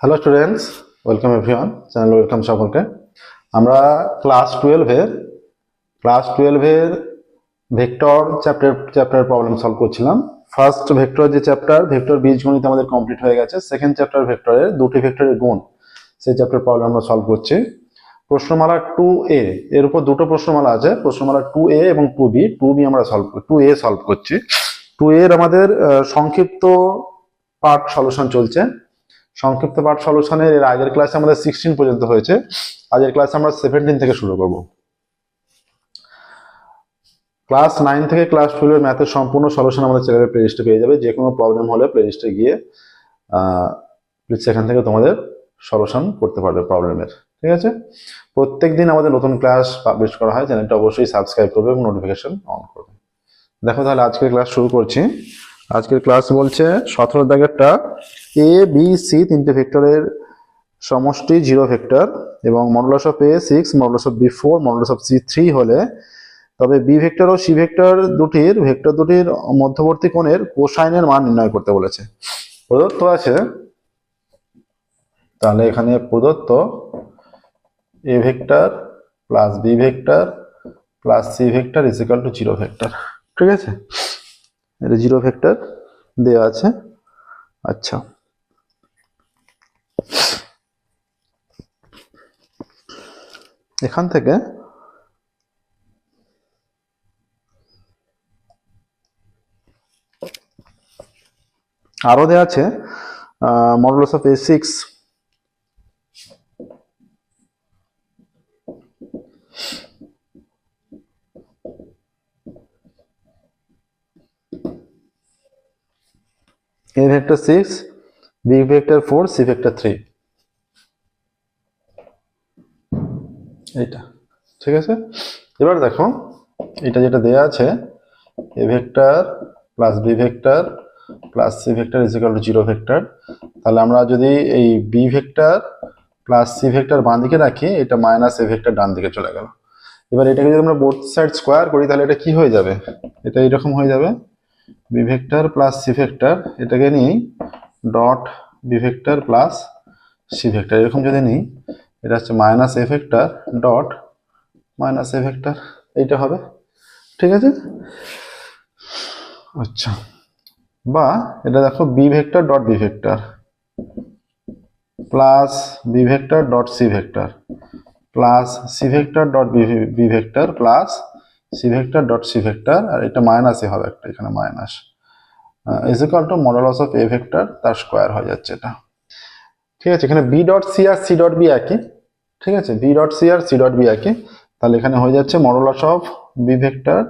Hello students welcome everyone channel welcome সকলকে। আমরা class টুয়েলভের ক্লাস টুয়েলভের vector chapter chapter problem solve করছিলাম। ফার্স্ট ভেক্টর যে চ্যাপ্টার ভেক্টর বীজগণিত আমাদের কমপ্লিট হয়ে গেছে। সেকেন্ড চ্যাপ্টার ভেক্টরের দুটি ভেক্টরের গুণ, সেই চ্যাপ্টার প্রবলেম আমরা সলভ করছি। প্রশ্নমালা টু এ এর উপর দুটো প্রশ্নমালা আছে। প্রশ্নমালা টু এ এবং টু বি টু বি আমরা সলভ টু এ সলভ করছি। টু এর আমাদের সংক্ষিপ্ত পার্ট সলিউশন চলছে। সংক্ষিপ্ত পাঠ সলিউশনের এর আগের ক্লাসে আমাদের সিক্সটিন পর্যন্ত হয়েছে। আজের ক্লাসে আমরা সেভেন্টিন থেকে শুরু করব। ক্লাস নাইন থেকে ক্লাস টুয়েলভের ম্যাথের সম্পূর্ণ সলিউশন আমাদের চ্যানেলের প্লেলিস্টে পেয়ে যাবে। যে কোনো প্রবলেম হলে প্লেলিস্টে গিয়ে প্লিজ সেখান থেকে তোমাদের সলিউশন করতে পারবে প্রবলেমের ঠিক আছে? প্রত্যেক দিন আমাদের নতুন ক্লাস পাবলিশ করা হয়। চ্যানেলটা অবশ্যই সাবস্ক্রাইব করবে এবং নোটিফিকেশন অন করবে। দেখো তাহলে আজকের ক্লাস শুরু করছি। আজকের ক্লাস বলছে, সতেরো দাগেরটা এ বি সি তিনটে ভেক্টরের সমষ্টি জিরো ভেক্টর এবং modulus of A six modulus of B four modulus of C three হলে, তবে বি ভেক্টর ও সি ভেক্টর দুটির ভেক্টর দুটির মধ্যবর্তী কোণের কোসাইনের মান নির্ণয় করতে বলেছে। প্রদত্ত আছে, তাহলে এখানে প্রদত্ত A vector plus B vector plus C vector is equal to zero vector ঠিক আছে? এটা জিরো ভেক্টর দেওয়া আছে। আচ্ছা। এখান থেকে আরও দেওয়া আছে modulus of A six A vector six B vector four C vector three এইটা, ঠিক আছে? এবার দেখো, এটা যেটা দেয়া আছে A vector plus B vector plus C vector is equal to zero vector তাহলে আমরা যদি এই B vector plus C vector বাঁ দিকে রাখি, এটা মাইনাস এ ভেক্টর ডান দিকে চলে গেল। এবার এটাকে যদি আমরা বোথ সাইড স্কোয়ার করি, তাহলে এটা কি হয়ে যাবে? এটা এরকম হয়ে যাবে। B vector plus C vector, এটাকে নিই dot B vector plus C vector. এরকম যদি নিই, এটা হচ্ছে minus A vector dot minus A vector, এইটা হবে। ঠিক আছে? আচ্ছা। বা এটা দেখো B vector dot B vector plus B vector dot C vector, plus C vector dot B vector plus C vector dot C vector আর এটা মাইনাসই হবে একটা, এখানে minus. Is equal to modulus of A vector তার square হয়ে যাচ্ছে এটা। ঠিক আছে, এখানে বি ডট সি আর সি ডট বি একই। ঠিক আছে বি ডট সি আর সি ডট বি একই। তাহলে এখানে হয়ে যাচ্ছে মডুলাস অফ বি ভেক্টর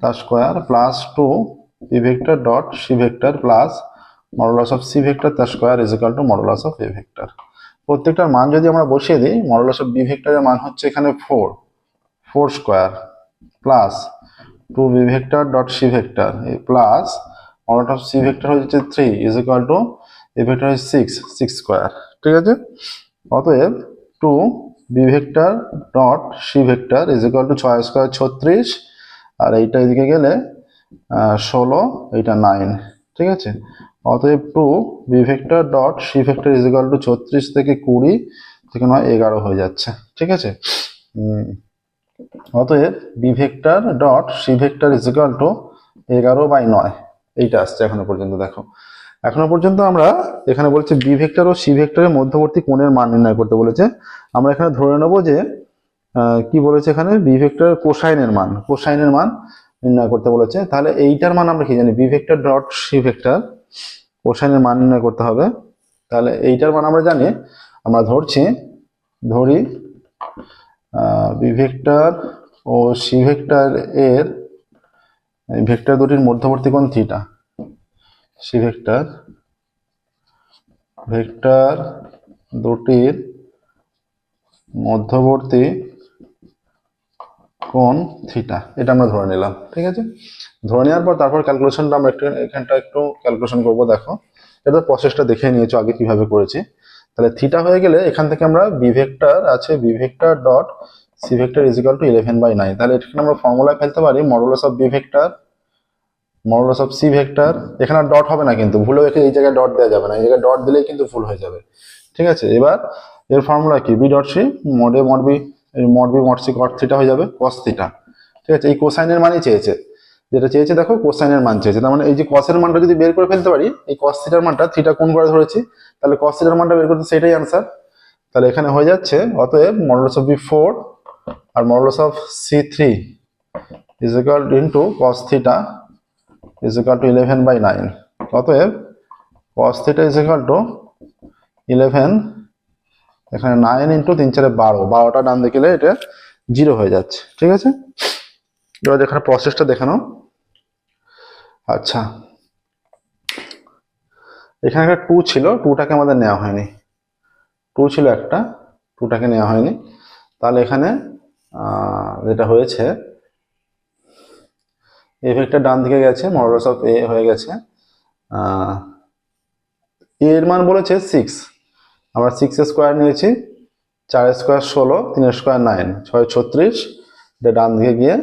তার square plus two B vector dot C vector plus modulus of C vector তার square is equal to modulus of A vector প্রত্যেকটার মান যদি আমরা বসিয়ে দিই মডুলাস অফ বি ভেক্টরের মান হচ্ছে এখানে four four square plus two B vector dot C vector plus modulus of C vector হচ্ছে three is equal to A vector হচ্ছে সিক্স সিক্স স্কোয়ার ঠিক আছে? অতএব two B vector dot C vector is equal to ছয় square ছত্রিশ, আর এইটা এদিকে গেলে ষোলো, এইটা নাইন ঠিক আছে? অতএব two B vector dot C vector is equal to ছত্রিশ থেকে কুড়ি থেকে নয়, এগারো হয়ে যাচ্ছে। ঠিক আছে? অতএব B vector dot C vector is equal to এগারো বাই নয়। এইটা আসছে এখনও পর্যন্ত, দেখো। এখনও পর্যন্ত আমরা এখানে বলছে বি ভেক্টর ও সি ভেক্টরের মধ্যবর্তী কোণের মান নির্ণয় করতে বলেছে। আমরা এখানে ধরে নেব যে কি বলেছে এখানে? বি ভেক্টর কোসাইনের মান কোসাইনের মান নির্ণয় করতে বলেছে। তাহলে এইটার মান আমরা কি জানি? B vector dot C vector কোসাইনের মান নির্ণয় করতে হবে। তাহলে এইটার মান আমরা জানি, আমরা ধরছি, ধরি বি ভেক্টর ও সি ভেক্টর এর ভেক্টর দুটির মধ্যবর্তী কোণ থিটা সি ভেক্টর ভেক্টর দুটির মধ্যবর্তী কোণ থিটা এটা আমরা ধরে নিলাম, ঠিক আছে? ধরে নেওয়ার পর তারপর ক্যালকুলেশনটা আমরা একটু, এখানটা একটু ক্যালকুলেশন করব, দেখো। এটা প্রসেসটা দেখে নিয়েছো, আগে কীভাবে করেছি। তাহলে থিটা হয়ে গেলে এখান থেকে আমরা বি ভেক্টর আছে B vector dot C vector is equal to eleven by nine তাহলে এখানে আমরা ফর্মুলায় ফেলতে পারি modulus of B vector modulus of C vector এখানে ডট হবে না কিন্তু, ভুলেও এখানে এই জায়গায় ডট দেওয়া যাবে না, এই জায়গায় ডট দিলেই কিন্তু ভুল হয়ে যাবে। ঠিক আছে? এবার এর ফর্মুলা কি? B dot C mod mod B mod B mod C cos theta হয়ে যাবে কস থিটা ঠিক আছে? এই কোসাইনের মানই চেয়েছে। যেটা চেয়েছে দেখো কোসাইনের মান চেয়েছে। তার মানে এই যে কসের মানটা যদি বের করে ফেলতে পারি, এই কস থিটার মানটা থিটা কোন করে ধরেছি? তাহলে কস থিটার মানটা বের করতে সেটাই আনসার তাহলে এখানে হয়ে যাচ্ছে, অতএব modulus of B four R modulus of C three is equal into cos theta is equal to eleven by nine অতএব cos theta is equal to eleven এখানে নাইন ইন্টু তিন চারে বারো। বারোটা ডান দিকে গেলে এটা জিরো হয়ে যাচ্ছে। ঠিক আছে? এবার এখানে প্রসেসটা দেখানো। আচ্ছা। এখানে একটা টু ছিল, টুটাকে আমাদের নেওয়া হয়নি। টু ছিল একটা, টুটাকে নেওয়া হয়নি। তাহলে এখানে যেটা হয়েছে এফেক্টটা ডান দিকে গেছে মডুলাস অফ এ হয়ে গেছে। এর মান বলেছে সিক্স আমরা সিক্স স্কোয়ার নিয়েছি চার স্কোয়ার ষোলো তিন স্কোয়ার নাইন ছয় ছত্রিশ। এটা ডান দিকে গিয়ে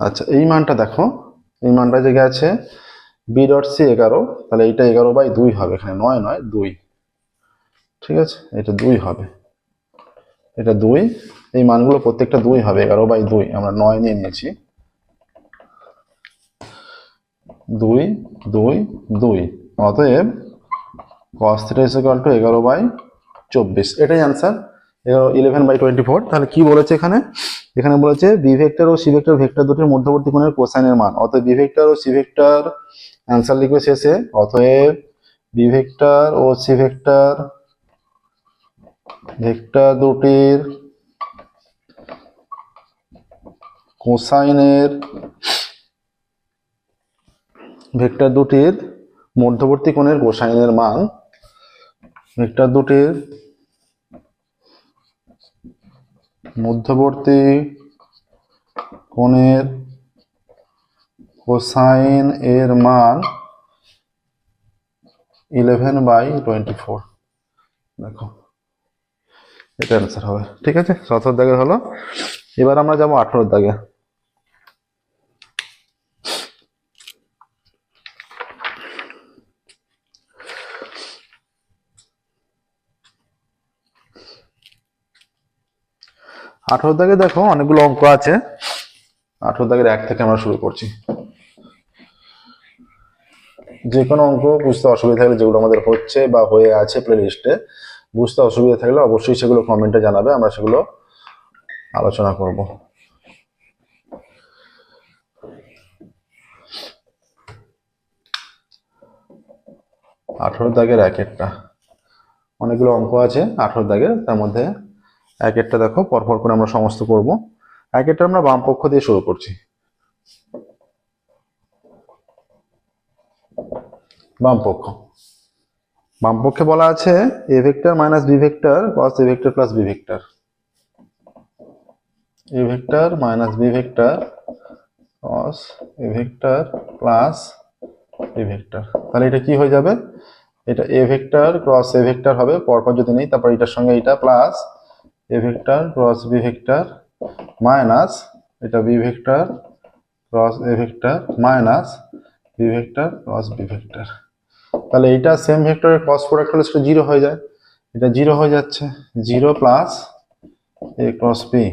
আচ্ছা এই মানটা দেখো। এই মানটা যে গেছে বি ডট সি এগারো, তাহলে এইটা এগারো বাই দুই হবে এখানে। নয় নয়, দুই। ঠিক আছে? এটা দুই হবে। এটা দুই। এই মানগুলো প্রত্যেকটা দুই হবে, এগারো বাই দুই। আমরা নয় নিয়ে নিয়েছি। দুই দুই দুই। অতএব cos থিটা ইকুয়াল টু এগারো বাই চব্বিশ। এটাই আনসার এগারো ইলেভেন বাই টোয়েন্টি ফোর তাহলে কি বলেছে এখানে? এখানে বলেছে বি ভেক্টর ও সি ভেক্টর ভেক্টর দুটির মধ্যবর্তী কোণের কোসাইনের মান। অতএব বি ভেক্টর ও সি ভেক্টর অ্যান্সার লিখবে শেষে। অতএব বি ভেক্টর ও সি ভেক্টর ভেক্টর দুটির কোসাইনের ভেক্টর দুটির মধ্যবর্তী কোণের কোসাইনের মান। ভেক্টর দুটির মধ্যবর্তী কোণের কোসাইন এর মান ইলেভেন বাই টোয়েন্টি ফোর দেখো, এটা অ্যান্সার হবে। ঠিক আছে, সতেরো দাগের হলো। এবার আমরা যাব আঠেরোর দাগে। আঠারো দাগে দেখো অনেকগুলো অঙ্ক আছে। আঠারো দাগের এক থেকে আমরা শুরু করছি। যে কোনো অঙ্ক বুঝতে অসুবিধা থাকলে যেগুলো আমাদের হচ্ছে বা হয়ে আছে প্লে লিস্টে বুঝতে অসুবিধা থাকলে অবশ্যই সেগুলো কমেন্টে জানাবে, আমরা সেগুলো আলোচনা করব। আঠারো দাগের এক একটা। অনেকগুলো অঙ্ক আছে আঠারো দাগের, তার মধ্যে এক একটা দেখো, পরপর করে আমরা সমস্ত করব। এক একটা আমরা বাম পক্ষ দিয়ে শুরু করছি। বাম পক্ষ। বাম পক্ষে বলা আছে A vector minus B vector cross A vector plus B vector. A vector minus B vector cross A vector plus B vector. তাহলে এটা কি হয়ে যাবে? এটা A vector cross A vector হবে, পরপর যদি নেই, তারপর এটার সঙ্গে এটা plus A vector cross B vector minus এটা B vector cross A vector minus B vector cross B vector তাহলে এইটা সেম ভেক্টরের ক্রস প্রোডাক্ট হলে সেটা জিরো হয়ে যায়। এটা জিরো হয়ে যাচ্ছে। Zero plus A cross B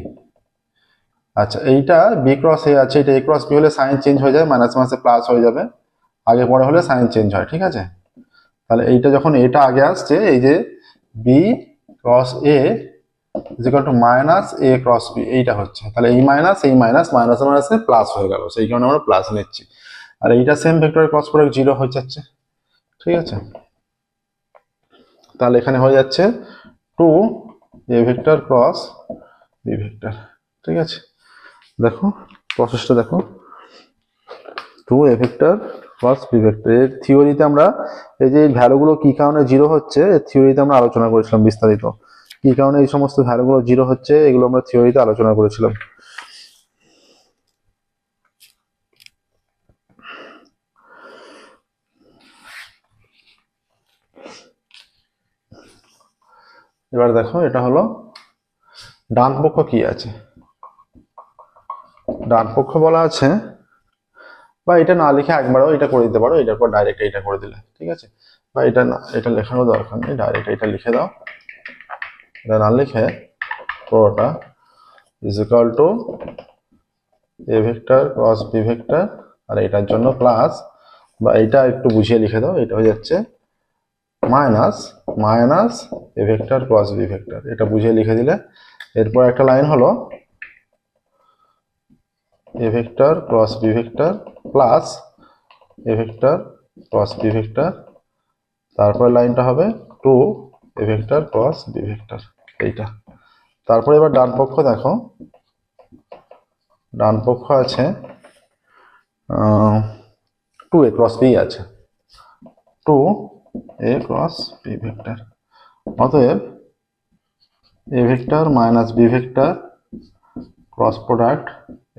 আচ্ছা এইটা বি ক্রস এ আছে। এটা এ ক্রস বি হলে সাইন চেঞ্জ হয়ে যায় মাইনাস মাসে প্লাস হয়ে যাবে। আগে পরে হলে সাইন চেঞ্জ হয়, ঠিক আছে? তাহলে এইটা যখন এটা আগে আসছে, এই যে B cross A is equal to minus A cross B এইটা হচ্ছে। তাহলে এই মাইনাস এই মাইনাস মাইনাস মাইনাসে প্লাস হয়ে গেল। সেই কারণে আমরা প্লাস নিচ্ছি। আর এইটা সেম ভেক্টরের ক্রস প্রোডাক্ট জিরো হয়ে যাচ্ছে। ঠিক আছে? তাহলে এখানে হয়ে যাচ্ছে two A vector cross B vector ঠিক আছে? দেখো প্রসেসটা দেখো। Two A vector cross B vector এর থিওরিতে আমরা এই যে ভ্যালুগুলো কি কারণে জিরো হচ্ছে, এর থিওরিতে আমরা আলোচনা করেছিলাম বিস্তারিত। কি কারণে এই সমস্ত ভ্যালুগুলো জিরো হচ্ছে, এগুলো আমরা থিওরিতে আলোচনা করেছিলাম। এবার দেখো, এটা হলো ডান পক্ষ কি আছে? ডান পক্ষ বলা আছে, বা এটা না লিখে একবারও এটা করে দিতে পারো, এটার পর ডাইরেক্ট এটা করে দিলে, ঠিক আছে? বা এটা না, এটা লেখারও দরকার নেই ডাইরেক্ট এটা লিখে দাও। এটা না লিখে পুরোটা is equal to A vector cross B vector আর এটার জন্য প্লাস বা এটা একটু বুঝিয়ে লিখে দাও, এটা হয়ে যাচ্ছে minus minus A vector cross B vector এটা বুঝিয়ে লিখে দিলে এরপর একটা লাইন হলো A vector cross B vector plus A vector cross B vector তারপরে লাইনটা হবে two A vector cross B vector এইটা। তারপরে এবার ডান পক্ষ দেখো। ডান পক্ষ আছে টু এ ক্রস বি আছে। Two A cross B vector অতএব A vector minus B vector cross product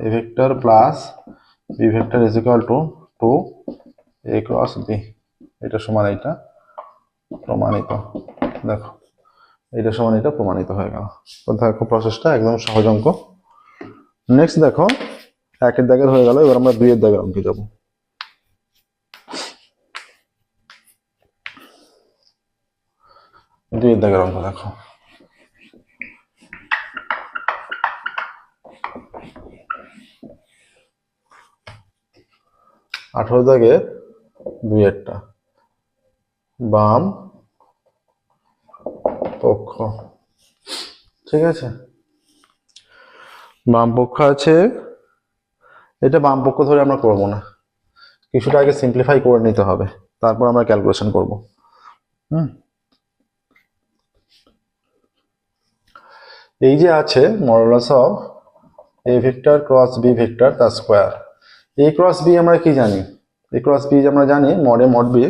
A vector plus B vector is equal to two A cross B এটা সমান এইটা, প্রমাণিত। দেখো। এটা সমান এটা প্রমাণিত হয়ে গেল। দেখো প্রসেসটা একদম সহজ অঙ্ক। নেক্সট দেখো, একের দাগের হয়ে গেল, এবার আমরা দুইয়ের দাগের অঙ্কে যাব। দুইয়ের দাগের অঙ্ক দেখো। আঠারো দাগে একটা। বাম পক্ষ ঠিক আছে? বাম পক্ষ আছে। এটা বাম পক্ষ ধরে আমরা করব না। কিছুটা আগে সিম্পলিফাই করে নিতে হবে। তারপর আমরা ক্যালকুলেশন করব। হুম? এই যে আছে modulus of A vector cross B vector তার স্কোয়ার এ ক্রস বি আমরা কি জানি? এ ক্রস বি আমরা জানি মডে মড বি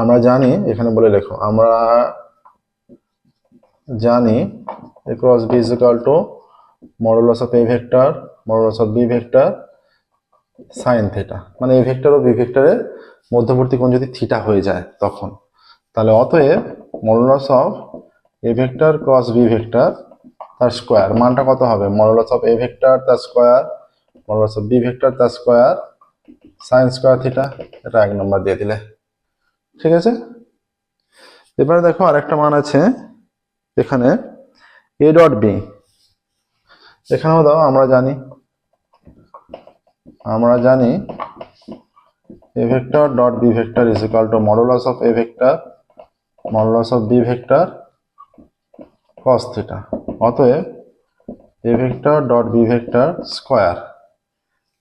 আমরা জানি, এখানে বলে লেখো, আমরা জানি A cross B is equal to modulus of A vector modulus of B vector sine theta মানে এ ভেক্টর ও বি ভেক্টরের মধ্যবর্তী কোণ যদি থিটা হয়ে যায় তখন। তাহলে অতএব modulus of A vector cross B vector তার স্কোয়ার মানটা কত হবে? মডুলাস অফ এ ভেক্টর তার square modulus of B vector তার স্কোয়ার সাইন স্কোয়ার থিটা এটা এক নম্বর দিয়ে দিলে। ঠিক আছে? এবারে দেখো আরেকটা মান আছে এখানে এ ডট বি এখানেও দাও, আমরা জানি। আমরা জানি A vector dot B vector is equal to modulus of A vector modulus of B vector theta অতএব A vector dot B vector square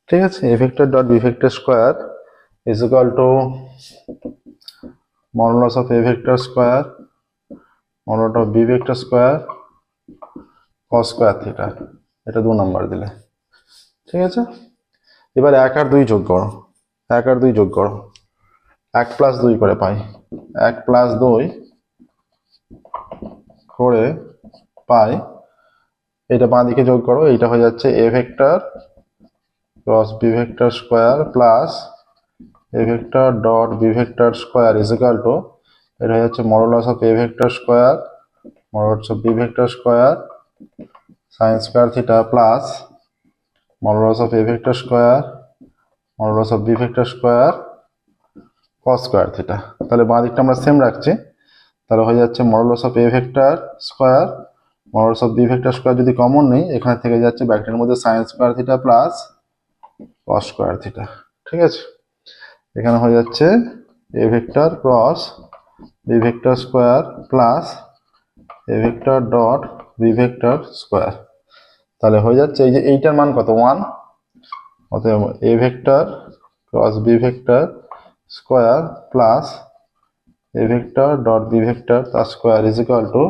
ঠিক আছে? A vector dot B vector square is equal to modulus of a vector square modulus of b vector square cos square theta, এটা দু number দিলে। ঠিক আছে? এবার এক আর দুই যোগ করো। এক আর দুই যোগ করো। এক প্লাস দুই করে পাই। এক প্লাস দুই করে পাই। এটা বাঁ দিকে যোগ করো। এইটা হয়ে যাচ্ছে A vector cross B vector square plus A vector dot B vector square is equal to এটা হয়ে যাচ্ছে modulus of A vector square modulus of B vector square sine square theta plus modulus of A vector square modulus of B vector square cos square theta তাহলে বাঁ দিকটা আমরা same রাখছি। তাহলে হয়ে যাচ্ছে modulus of A vector square modulus of B vector square যদি common নেই, এখানে থেকে যাচ্ছে ব্যাকটের মধ্যে sine square theta plus cos square theta ঠিক আছে? এখানে হয়ে যাচ্ছে A vector cross B vector square plus A vector dot B vector square তাহলে হয়ে যাচ্ছে এই যে এইটার মান কত? ওয়ান অতএব A vector cross B vector square plus A vector dot B vector তার square is equal to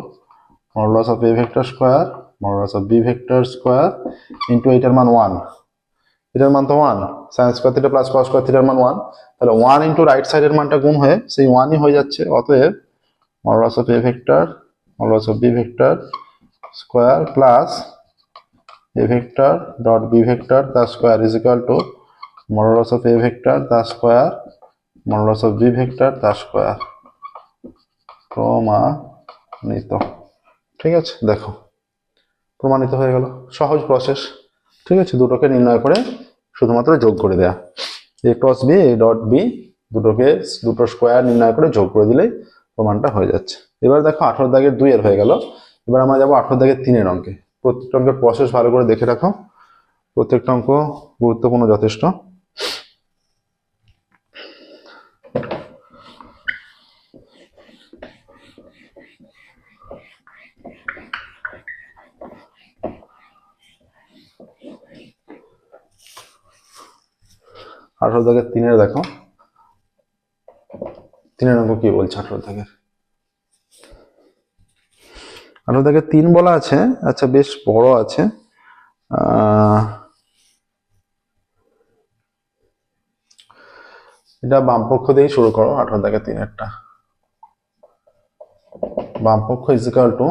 modulus of A vector square modulus of B vector square into এইটার মান ওয়ান এটার মান তো one sine square theta plus cos square থিটার মান one তাহলে one into right সাইডের মানটা গুণ হয়ে সেই ওয়ানই হয়ে যাচ্ছে অতএব modulus of A vector modulus of B vector square plus A vector dot B vector তার square is equal to modulus of A vector তার square modulus of B vector তার স্কোয়ার প্রমাণিত। ঠিক আছে? দেখো। প্রমাণিত হয়ে গেল। সহজ প্রসেস ঠিক আছে? দুটোকে নির্ণয় করে শুধুমাত্র যোগ করে দেয়া। A cross B A dot B দুটোকে, দুটো স্কোয়ার নির্ণয় করে যোগ করে দিলেই প্রমাণটা হয়ে যাচ্ছে। এবার দেখো আঠারো দাগের দুই এর হয়ে গেল। এবার আমরা যাব আঠারো দাগের তিনের অঙ্কে। প্রত্যেকটা অঙ্কের প্রসেস ভালো করে দেখে রাখো। প্রত্যেকটা অঙ্ক গুরুত্বপূর্ণ যথেষ্ট। আঠারো দাগের তিনের দেখো। তিনের অঙ্ক কি বলছে আঠারো দাগের? আঠারো দাগের তিন বলা আছে আচ্ছা বেশ বড় আছে। এটা বামপক্ষ দিয়েই শুরু করো, আঠারো দাগের তিনেরটা। বামপক্ষ equal to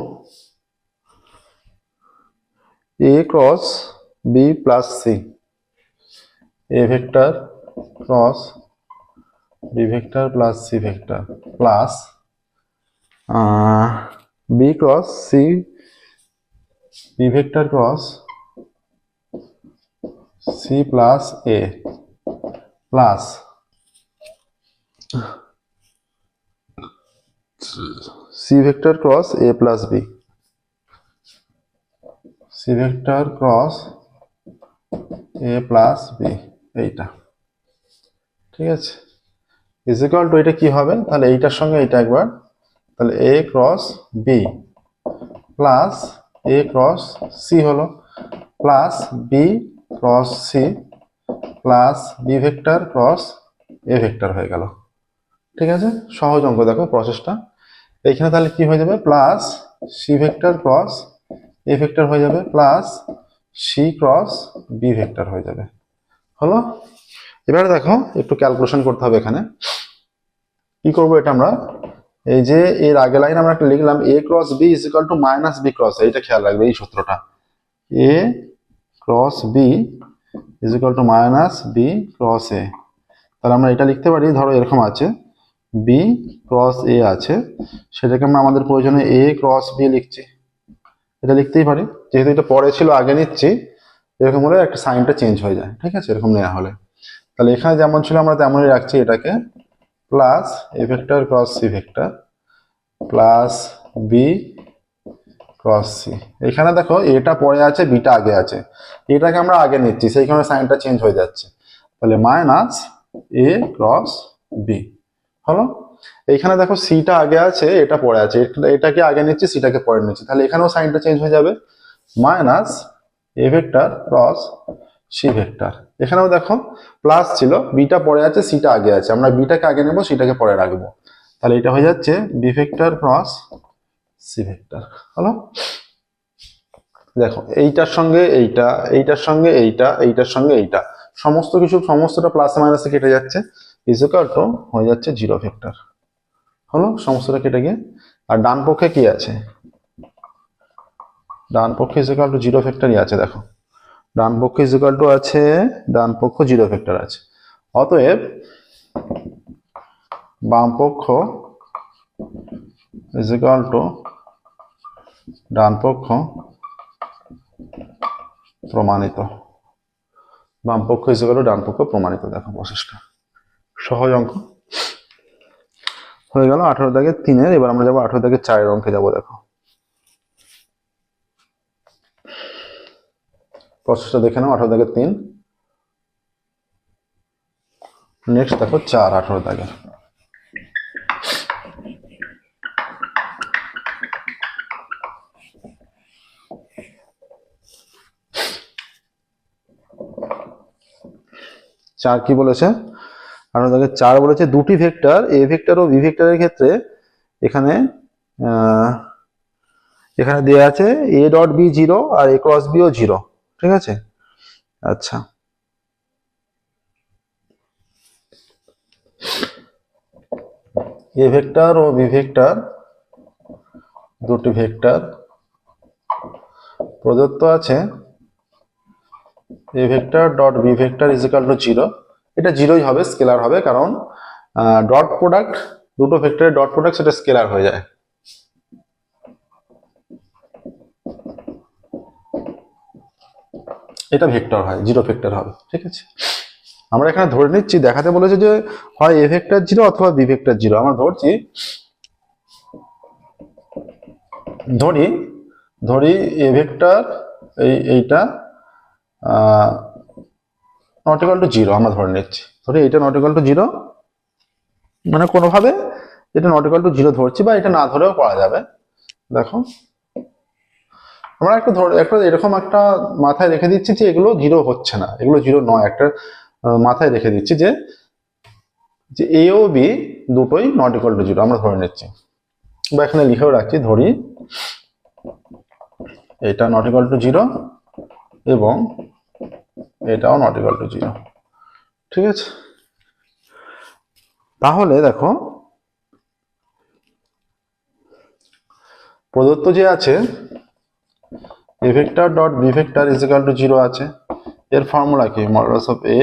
A cross B plus C A vector cross B vector plus C vector plus B cross C B vector cross C plus A plus C vector cross A plus B C vector cross A plus B এইটা ঠিক আছে? Is equal to এটা কি হবে? তাহলে এইটার সঙ্গে এইটা একবার। তাহলে A cross B plus A cross C হলো। Plus B cross C plus B vector cross A vector হয়ে গেল। ঠিক আছে? সহজ অঙ্ক, দেখো প্রসেসটা এইখানে তাহলে কি হয়ে যাবে? Plus C vector cross A vector হয়ে যাবে। Plus C cross B vector হয়ে যাবে। হলো? এবারে দেখো, একটু ক্যালকুলেশন করতে হবে এখানে। কি করব এটা আমরা? এই যে এর আগে লাইন আমরা একটা লিখলাম A cross B is equal to minus B cross এইটা খেয়াল রাখবে এই সূত্রটা। A cross B is equal to minus B cross A তাহলে আমরা এটা লিখতে পারি, ধরো এরকম আছে বি ক্রস এ আছে, সেটাকে আমরা আমাদের প্রয়োজনে এ ক্রস বি লিখছি। এটা লিখতেই পারি, যেহেতু এটা পরে ছিল, আগে নিচ্ছি, এরকম হলে একটা সাইনটা চেঞ্জ হয়ে যায়, ঠিক আছে? এরকম নেওয়া হলে। তাহলে এখানে যেমন ছিল, আমরা তেমনই রাখছি এটাকে plus A vector cross C vector plus B cross C এখানে দেখো এটা পরে আছে বিটা আগে আছে। এটাকে আমরা আগে নিচ্ছি, সেইখানে সাইনটা চেঞ্জ হয়ে যাচ্ছে। তাহলে মাইনাস এ ক্রস বি হলো? এইখানে দেখো সিটা আগে আছে এটা পরে আছে। এটাকে আগে নিচ্ছি সিটাকে পরে নিচ্ছি। তাহলে এখানেও সাইনটা চেঞ্জ হয়ে যাবে। Minus A vector cross C vector এখানেও দেখো প্লাস ছিল বিটা পরে আছে সিটা আগে আছে। আমরা বিটাকে আগে নেব সিটাকে পরে রাখব। তাহলে এটা হয়ে যাচ্ছে B vector cross C vector হলো? দেখো, এইটার সঙ্গে এইটা, এইটার সঙ্গে এইটা, এইটার সঙ্গে এইটা। সমস্ত কিছু, সমস্তটা প্লাস মাইনাসে কেটে যাচ্ছে। ইজিকাল টু হয়ে যাচ্ছে জিরো ভেক্টর হলো? সমস্তটা কেটে গিয়ে। আর ডান পক্ষে কি আছে? ডান পক্ষে ইজিকাল টু জিরো ভেক্টরই আছে, দেখো। ডান পক্ষে ইজিকাল টু আছে, ডান পক্ষ জিরো ভেক্টর আছে। অতএব, বাম পক্ষ ইজিকাল টু ডান পক্ষ প্রমাণিত। বাম পক্ষ ইজিকাল টু ডান পক্ষ প্রমাণিত, দেখো প্রসেসটা সহজ অঙ্ক। হয়ে গেল আঠারো দাগে তিনের, এবার আমরা যাব আঠারো দাগে চারের অঙ্কে যাব, দেখো। প্রসেসটা দেখে নাও, আঠারো দাগের তিন। নেক্সট দেখো চার, আঠারো দাগের। চার কি বলেছে? আঠারো দাগের চার বলেছে দুটি ভেক্টর, এ ভেক্টর ও বি ভেক্টরের ক্ষেত্রে এখানে এখানে দেওয়া আছে এ ডট বি জিরো আর এ ক্রস বিও জিরো ঠিক আছে? আচ্ছা। এ ভেক্টর ও বি ভেক্টর, দুটি ভেক্টর। প্রদত্ত আছে A vector dot B vector is equal to zero এটা জিরোই হবে স্কেলার হবে, কারণ ডট প্রোডাক্ট দুটো ভেক্টরের ডট প্রোডাক্ট সেটা স্কেলার হয়ে যায়। এটা ভেক্টর হয়, জিরো ভেক্টর হবে, ঠিক আছে? আমরা এখানে ধরে নিচ্ছি, দেখাতে বলেছে যে হয় এ ভেক্টর জিরো অথবা বি ভেক্টর জিরো। আমরা ধরছি, ধরি ধরি এ ভেক্টর, এই, এইটা নট টু জিরো আমরা ধরে নিচ্ছি। ধরি এটা নট টু জিরো মানে কোনোভাবে এটা নট ইকাল টু জিরো ধরছি বা এটা না ধরেও করা যাবে। দেখো আমরা একটা ধরে, একটা এরকম একটা মাথায় রেখে দিচ্ছি যে এগুলো জিরো হচ্ছে না, এগুলো জিরো নয়। একটা মাথায় রেখে দিচ্ছি যে যে এ ও বি দুটোই নট ইকাল টু জিরো আমরা ধরে নিচ্ছি। বা এখানে লিখেও রাখছি, ধরি, এটা নট ইকাল টু জিরো এবং এটাও নট ইকাল টু জিরো ঠিক আছে? তাহলে দেখো, প্রদত্ত যে আছে A dot B vector is equal to zero আছে। এর ফর্মুলা কি? Modulus of A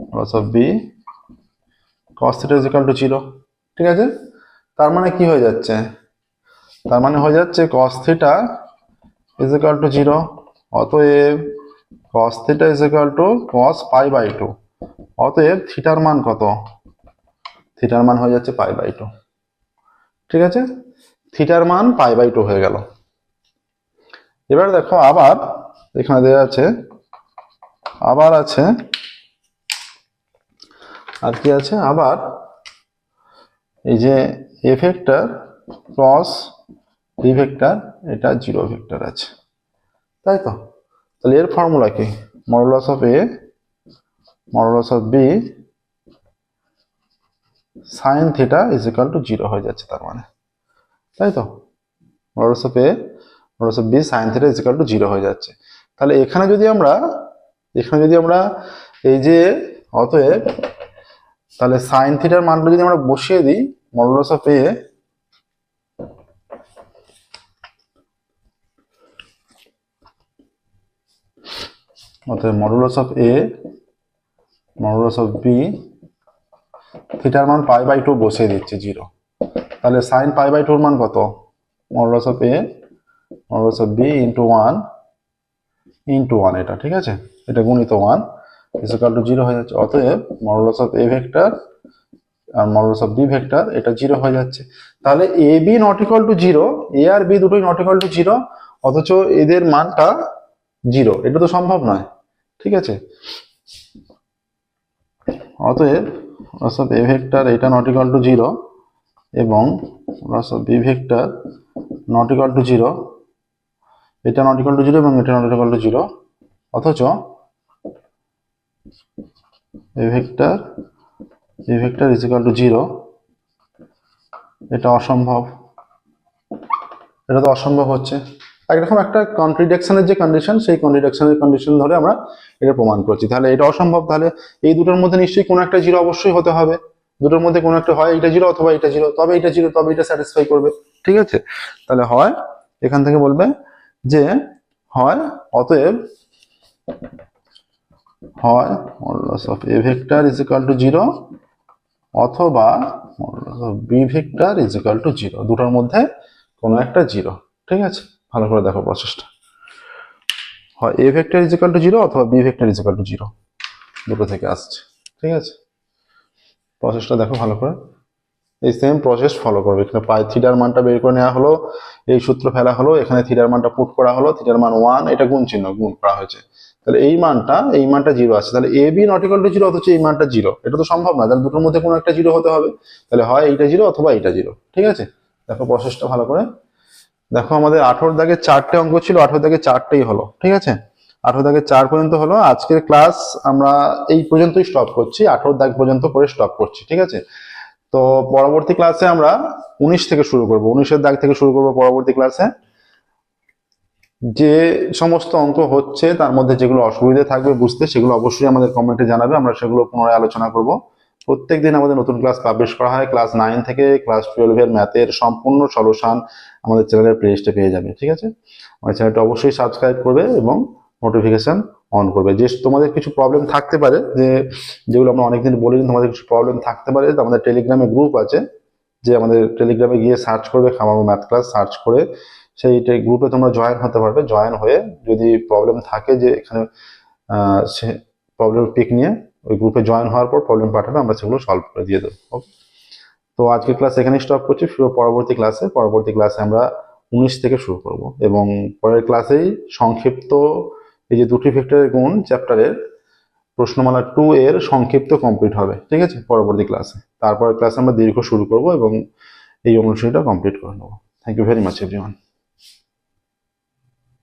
modulus of B cos theta is equal to zero ঠিক আছে? তার মানে কি হয়ে যাচ্ছে? তার মানে হয়ে যাচ্ছে cos theta is equal to zero অতএব cos theta is equal to cos pi by two অতএব থিটার মান কত? থিটার মান হয়ে যাচ্ছে পাই বাই টু ঠিক আছে? থিটার মান পাই বাই টু হয়ে গেল। এবার দেখো আবার এখানে দেওয়া আছে, আবার আছে, আর কি আছে? আবার এই যে A vector cross B vector এটা জিরো ভেক্টর আছে। তাই তো? তাহলে এর ফর্মুলা কি? Modulus of A modulus of B sine theta is to zero হয়ে যাচ্ছে তার মানে। তাই তো? Modulus of A modulus B sine theta is equal to zero হয়ে যাচ্ছে। তাহলে এখানে যদি আমরা, এখানে যদি আমরা এই যে, অতএব তাহলে সাইন থিটার মানটা যদি আমরা বসিয়ে দিই মডুলাস অফ এ অতএব modulus of A modulus of B থিটার মান পাই বাই টু বসিয়ে দিচ্ছি জিরো তাহলে সাইন পাই বাই টুর মান কত? Modulus of A of B into one into one এটা, ঠিক আছে? এটা গুণিত ওয়ান ইসকাল টু জিরো হয়ে যাচ্ছে। অতএব মডুলাস অফ এ ভেক্টর আর মডুলাস অফ বি ভেক্টর এটা জিরো হয়ে যাচ্ছে। তাহলে A B not equal to zero A R B দুটোই নট ইকাল টু জিরো অথচ এদের মানটা জিরো এটা তো সম্ভব নয়, ঠিক আছে? অতএব লস অফ এ ভেক্টর এটা নট ইকাল টু জিরো এবং loss of B vector not equal to zero এটা নট ইকাল টু জিরো এবং এটা নট ইকাল টু জিরো অথচ A vector A vector is equal to zero এটা অসম্ভব। এটা তো অসম্ভব হচ্ছে। একরকম একটা কন্ট্রিডিকশনের যে কন্ডিশন সেই কন্ট্রিডিকশনের কন্ডিশন ধরে আমরা এটা প্রমাণ করছি। তাহলে এটা অসম্ভব। তাহলে এই দুটোর মধ্যে নিশ্চয়ই কোনো একটা জিরো অবশ্যই হতে হবে। দুটোর মধ্যে কোনো একটা হয়, এটা জিরো অথবা এটা জিরো তবে এটা জিরো তবে এটা স্যাটিসফাই করবে। ঠিক আছে? তাহলে হয়, এখান থেকে বলবে যে হয়, অতএব হয় modulus of A vector is equal to zero অথবা modulus of B vector is equal to zero দুটোর মধ্যে কোনো একটা জিরো ঠিক আছে? ভালো করে দেখো প্রসেসটা হয় A vector is equal to zero অথবা B vector is equal to zero দুটো থেকে আসছে। ঠিক আছে? প্রসেসটা দেখো ভালো করে। এই সেম প্রসেস ফলো করবে। এখানে পাই থিটার মানটা বের করে নেওয়া হলো, এই সূত্র ফেলা হলো, এখানে থিটার মানটা পুট করা হলো থিটার মান ওয়ান এটা গুণ চিহ্ন গুণ করা হয়েছে। তাহলে এই মানটা এই মানটা জিরো আছে। তাহলে A B not to zero অথচ এই মানটা জিরো এটা তো সম্ভব না, তাহলে দুটোর মধ্যে কোনো একটা জিরো হতে হবে। তাহলে হয় এইটা জিরো অথবা এইটা জিরো ঠিক আছে? দেখো প্রসেসটা ভালো করে। দেখো আমাদের আঠেরো দাগে চারটে অঙ্ক ছিল, আঠেরো দাগে চারটেই হলো, ঠিক আছে? আঠেরো দাগে চার পর্যন্ত হলো, আজকের ক্লাস আমরা এই পর্যন্তই স্টপ করছি, আঠেরো দাগ পর্যন্ত করে স্টপ করছি, ঠিক আছে? তো পরবর্তী ক্লাসে আমরা উনিশ থেকে শুরু করব। উনিশের দাগ থেকে শুরু করব পরবর্তী ক্লাসে যে সমস্ত অঙ্ক হচ্ছে, তার মধ্যে যেগুলো অসুবিধা থাকবে বুঝতে, সেগুলো অবশ্যই আমাদের কমেন্টে জানাবে, আমরা সেগুলো পুনরায় আলোচনা করব। প্রত্যেক দিন আমাদের নতুন ক্লাস পাবলিশ করা হয় ক্লাস নাইন থেকে ক্লাস টুয়েলভের ম্যাথের সম্পূর্ণ সলিউশন আমাদের চ্যানেলের প্লেলিস্টে পেয়ে যাবে, ঠিক আছে? আমাদের চ্যানেলটা অবশ্যই সাবস্ক্রাইব করবে এবং নোটিফিকেশন অন করবে। যে তোমাদের কিছু প্রবলেম থাকতে পারে, যে যেগুলো আমরা অনেকদিন বলিনি, তোমাদের কিছু প্রবলেম থাকতে পারে। আমাদের টেলিগ্রামে গ্রুপ আছে, যে আমাদের টেলিগ্রামে গিয়ে সার্চ করবে, খামারো ম্যাথ ক্লাস সার্চ করে সেই গ্রুপে তোমরা জয়েন হতে পারবে। জয়েন হয়ে যদি প্রবলেম থাকে যে এখানে সে প্রবলেম পিক নিয়ে, ওই গ্রুপে জয়েন হওয়ার পর প্রবলেম পাঠাবে, আমরা সেগুলো সলভ করে দিয়ে দেবো। ওকে তো আজকের ক্লাস এখানে স্টপ করছি। ফিরে পরবর্তী ক্লাসে পরবর্তী ক্লাসে আমরা উনিশ থেকে শুরু করব। এবং পরের ক্লাসেই সংক্ষিপ্ত এই যে দুটি ভেক্টরের গুণ চ্যাপ্টারের প্রশ্নমালা টু এর সংক্ষিপ্ত কমপ্লিট হবে, ঠিক আছে? পরবর্তী ক্লাসে তারপরের ক্লাসে আমরা দীর্ঘ শুরু করব এবং এই অনুষ্ঠানটা কমপ্লিট করে নেব। Thank you very much everyone